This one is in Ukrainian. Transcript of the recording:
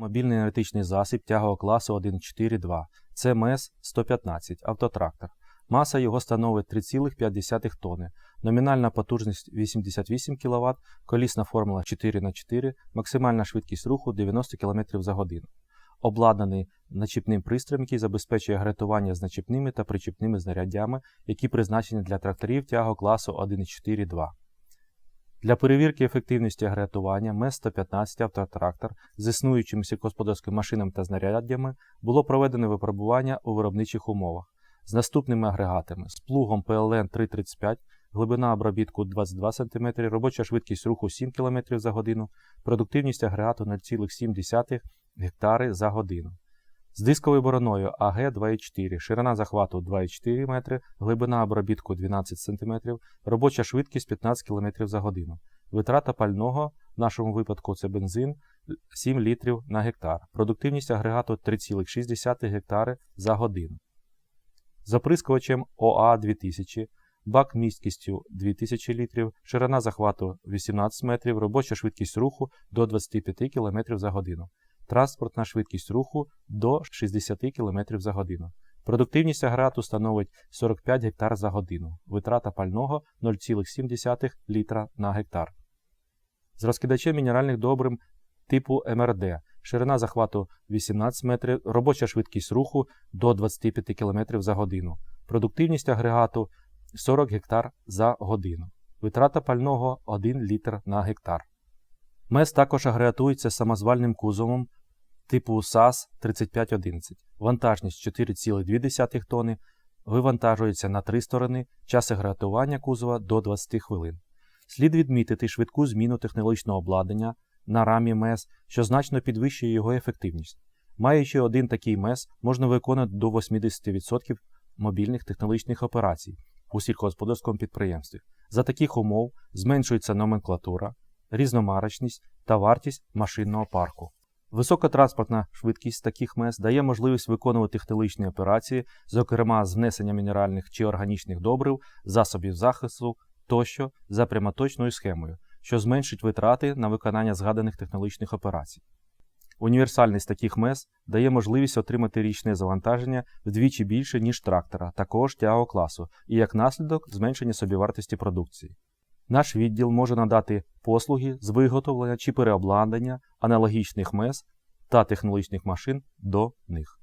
Мобільний енергетичний засіб тягового класу 1.4.2. Це МЕС-115 автотрактор. Маса його становить 3,5 тонни. Номінальна потужність 88 кВт, колісна формула 4х4, максимальна швидкість руху 90 км за годину. Обладнаний начіпним пристроєм, який забезпечує гратування з начіпними та причіпними знаряддями, які призначені для тракторів тягового класу 1.4.2. Для перевірки ефективності агрегатування МЕС-115 автотрактор з існуючими сільськогосподарськими машинами та знаряддями було проведено випробування у виробничих умовах з наступними агрегатами: з плугом PLN 335, глибина обробітку 22 см, робоча швидкість руху 7 км за годину, продуктивність агрегату 0,7 гектари за годину. З дисковою бороною АГ 2,4, ширина захвату 2,4 метри, глибина обробітку 12 см, робоча швидкість 15 км за годину. Витрата пального, в нашому випадку це бензин 7 літрів на гектар. Продуктивність агрегату 3,6 гектари за годину. З оприскувачем ОА 2000, бак місткістю 2000 літрів, ширина захвату 18 метрів, робоча швидкість руху до 25 км за годину транспортна швидкість руху до 60 км за годину. Продуктивність агрегату становить 45 гектар за годину, витрата пального 0,7 літра на гектар. З розкидачем мінеральних добрив типу МРД, ширина захвату 18 метрів, робоча швидкість руху до 25 км за годину, продуктивність агрегату 40 гектар за годину, витрата пального 1 літр на гектар. МЕС також агрегатується самозвальним кузовом типу САС 3511. Вантажність 4,2 тонни, вивантажується на три сторони, час агрегатування кузова до 20 хвилин. Слід відмітити швидку зміну технологічного обладнання на рамі МЕС, що значно підвищує його ефективність. Маючи один такий МЕС, можна виконати до 80% мобільних технологічних операцій у сільськогосподарському підприємстві. За таких умов зменшується номенклатура, різномарочність та вартість машинного парку. Високотранспортна швидкість таких мес дає можливість виконувати технологічні операції, зокрема з внесення мінеральних чи органічних добрив, засобів захисту тощо за прямоточною схемою, що зменшить витрати на виконання згаданих технологічних операцій. Універсальність таких мес дає можливість отримати річне завантаження вдвічі більше, ніж трактора, такого ж класу, і як наслідок зменшення собівартості продукції. Наш відділ може надати послуги з виготовлення чи переобладнання аналогічних мес та технологічних машин до них.